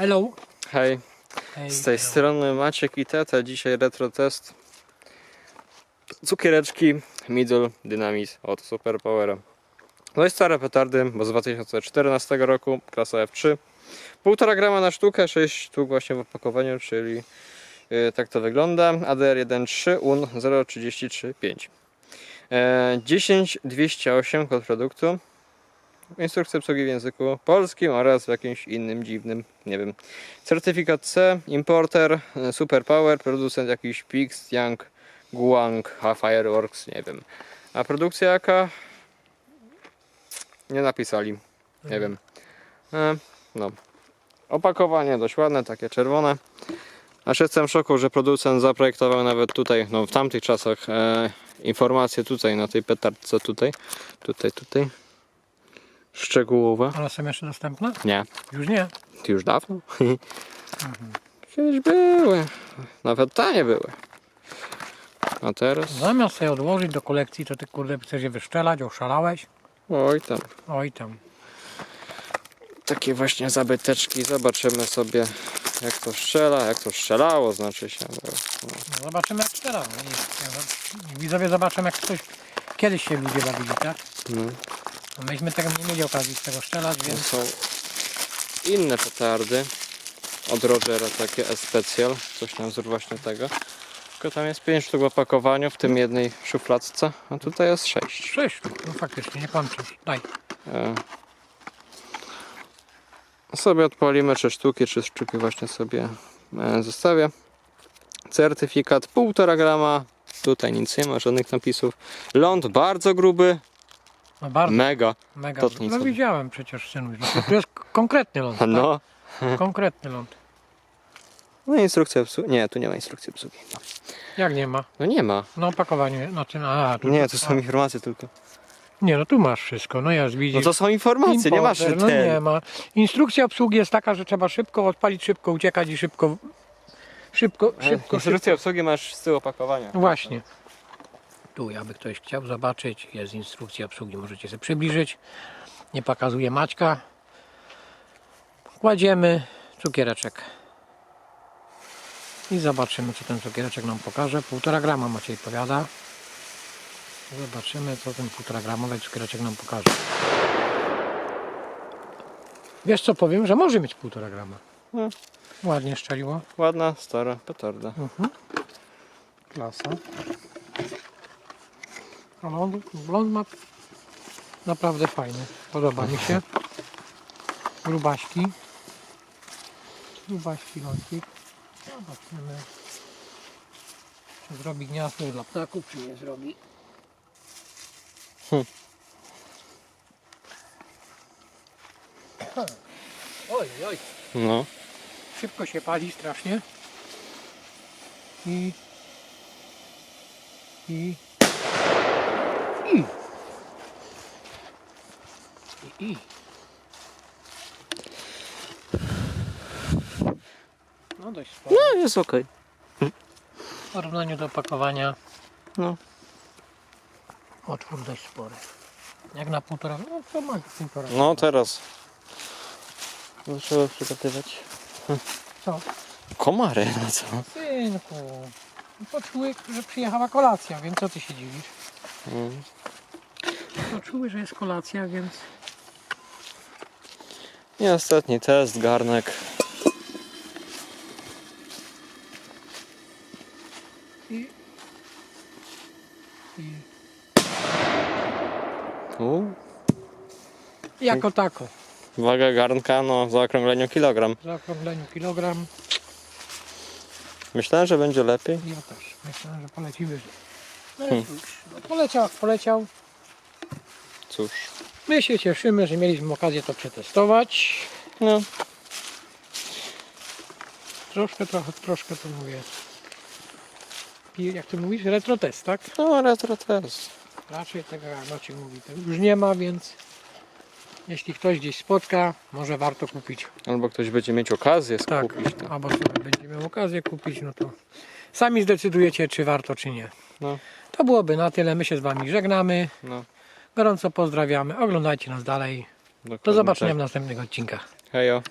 Hello. Hej, Hej, z tej hello. strony Maciek i Teta. Dzisiaj retro test cukiereczki Middle Dynamics od Superpowera. No i stare petardy, bo z 2014 roku, klasa F3. 1,5 grama na sztukę, 6 sztuk właśnie w opakowaniu, czyli yy, tak to wygląda. ADR 1.3 UN 0.33.5 e, 10.208 kod produktu. Instrukcja obsługi w języku polskim oraz w jakimś innym dziwnym, nie wiem. Certyfikat C, importer, Superpower, producent jakiś Pix, Young, Guang, Fireworks, nie wiem. A produkcja jaka? Nie napisali, nie wiem. E, no. Opakowanie dość ładne, takie czerwone. Aż jestem w szoku, że producent zaprojektował nawet tutaj, no w tamtych czasach, e, informacje tutaj na tej petardce tutaj, tutaj, tutaj. Szczegółowe. One są jeszcze dostępne? Nie. Już nie. Już dawno? Kiedyś były. Nawet tanie były. A teraz? Zamiast sobie odłożyć do kolekcji, to ty kurde chcesz je wyszczelać, oszalałeś. Oj tam. Oj tam. Takie właśnie zabyteczki. Zobaczymy sobie jak to strzela, jak to strzelało znaczy się. No. Zobaczymy jak teraz. Widzowie zobaczą jak ktoś kiedyś się ludzie bawili, tak? No. No myśmy tego nie mieli okazji z tego strzelać, To więc są inne petardy od Rogera, takie E-Special, coś tam wzór właśnie tego. Tylko tam jest 5 sztuk w opakowaniu, w tym jednej szufladce, a tutaj jest 6. sześć sztuk. No faktycznie, nie kłamczę. Daj. E, sobie odpalimy 3 sztuki, 3 sztuki właśnie sobie e, zostawię. Certyfikat 1,5 grama, tutaj nic nie ma, żadnych napisów. Ląd bardzo gruby, No bardzo, mega. mega. No sobie. widziałem przecież synu. że To jest konkretny ląd. Tak? No. Konkretny ląd. No instrukcja obsługi. Nie, tu nie ma instrukcji obsługi. Jak nie ma? no nie ma. No opakowaniu, no tym, a tu, Nie, to są informacje tylko. nie, no tu masz wszystko, no widzisz. No to są informacje, nie masz Importer. No nie ma. Instrukcja obsługi jest taka, że trzeba szybko odpalić, szybko uciekać i szybko, szybko, szybko, szybko. Instrukcję obsługi masz z tyłu opakowania. Właśnie. Tu, jakby ktoś chciał zobaczyć, jest instrukcja obsługi, możecie sobie przybliżyć. Nie pokazuje Maćka. Kładziemy cukiereczek. I zobaczymy, co ten cukiereczek nam pokaże. Półtora grama Maciej powiada. Zobaczymy, co ten półtora gramowy cukiereczek nam pokaże. Wiesz co powiem, że może mieć półtora grama. No. Ładnie szczeliło. Ładna, stara petarda. Mhm. Klasa. Ma naprawdę fajny. Podoba mi się. Grubaśki. Grubaśki lądzik. Zobaczymy. Czy zrobi gniazdo dla ptaków, czy nie zrobi. Hmm. Oj, oj. No. Szybko się pali strasznie. I. I. I. No dość sporo. No jest okej. W porównaniu do opakowania No. otwór dość spory. Jak na półtora, no to ma półtora. No teraz. Zaczęło przygotować. Co? Komary, no co? Synku. Poczuły, że przyjechała kolacja, więc co ty się dziwisz? Mm. Poczuły, że jest kolacja, więc I ostatni test, garnek. i... I... U. Jako tako. Waga garnka, no w zaokrągleniu kilogram. W zaokrągleniu kilogram. Myślałem, że będzie lepiej. Ja też. Myślałem, że poleci wyżej. No, cóż, no poleciał, jak poleciał. Cóż. My się cieszymy, że mieliśmy okazję to przetestować. No. Troszkę, trochę, troszkę to mówię. I Jak ty mówisz? Retro test, tak? No retro test. Raczej tego jak Maciek mówi, to już nie ma, więc jeśli ktoś gdzieś spotka, może warto kupić. Albo ktoś będzie mieć okazję Tak. No. albo sobie będzie miał okazję kupić, no to sami zdecydujecie, czy warto, czy nie. No. To byłoby na tyle. My się z Wami żegnamy. No. Gorąco pozdrawiamy. Oglądajcie nas dalej. Do dokładnie zobaczenia tak. w następnych odcinkach. Hejo.